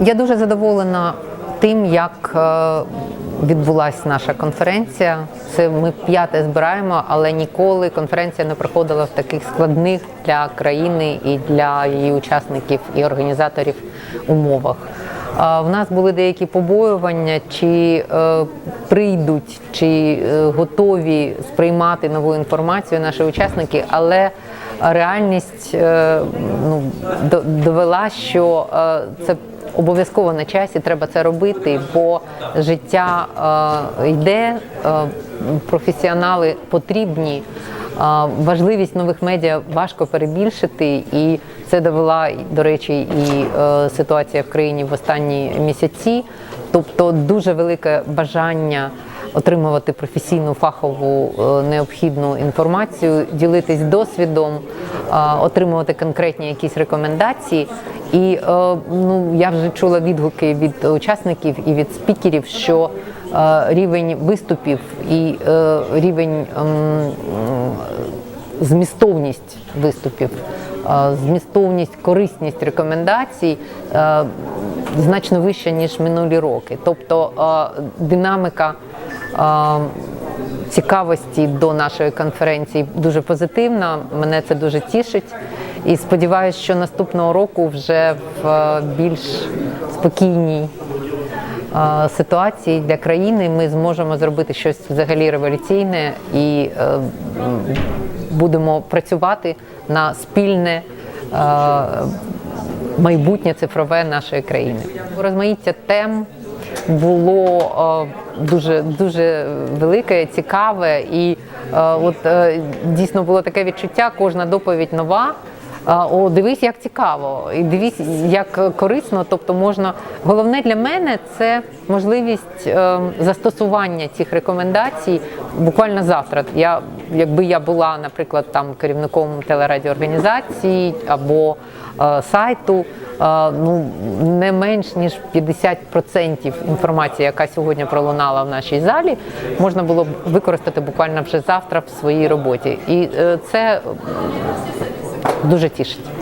Я дуже задоволена тим, як е, відбулася наша конференція. Це ми п'яте збираємо, але ніколи конференція не проходила в таких складних для країни і для її учасників і організаторів умовах. В нас були деякі побоювання, чи е, прийдуть, чи е, готові сприймати нову інформацію наші учасники, але реальність е, ну, довела, що е, це обов'язково на часі, треба це робити, бо життя е, йде, е, професіонали потрібні. А, Важливість нових медіа важко перебільшити, і це довела, до речі, і е, ситуація в країні в останні місяці. Тобто дуже велике бажання отримувати професійну фахову е, необхідну інформацію, ділитись досвідом, е, отримувати конкретні якісь рекомендації. І е, ну я вже чула відгуки від учасників і від спікерів, що рівень виступів і рівень ем, змістовність виступів, змістовність, корисність рекомендацій значно вища, ніж минулі роки. Тобто динаміка е, цікавості до нашої конференції дуже позитивна. Мене це дуже тішить. І сподіваюся, що наступного року вже в е, більш спокійній е, ситуації для країни ми зможемо зробити щось взагалі революційне і е, будемо працювати на спільне майбутнє цифрове нашої країни. Розмаїття тем було е, дуже дуже велике, цікаве, і е, от е, дійсно було таке відчуття, кожна доповідь нова. О, дивись, як цікаво, і дивись, як корисно. Тобто, можна головне для мене це можливість застосування цих рекомендацій буквально завтра. Я, якби я була, наприклад, там керівником телерадіоорганізації або сайту, ну не менш ніж 50% інформації, яка сьогодні пролунала в нашій залі, можна було б використати буквально вже завтра в своїй роботі, і е, це дуже тішить.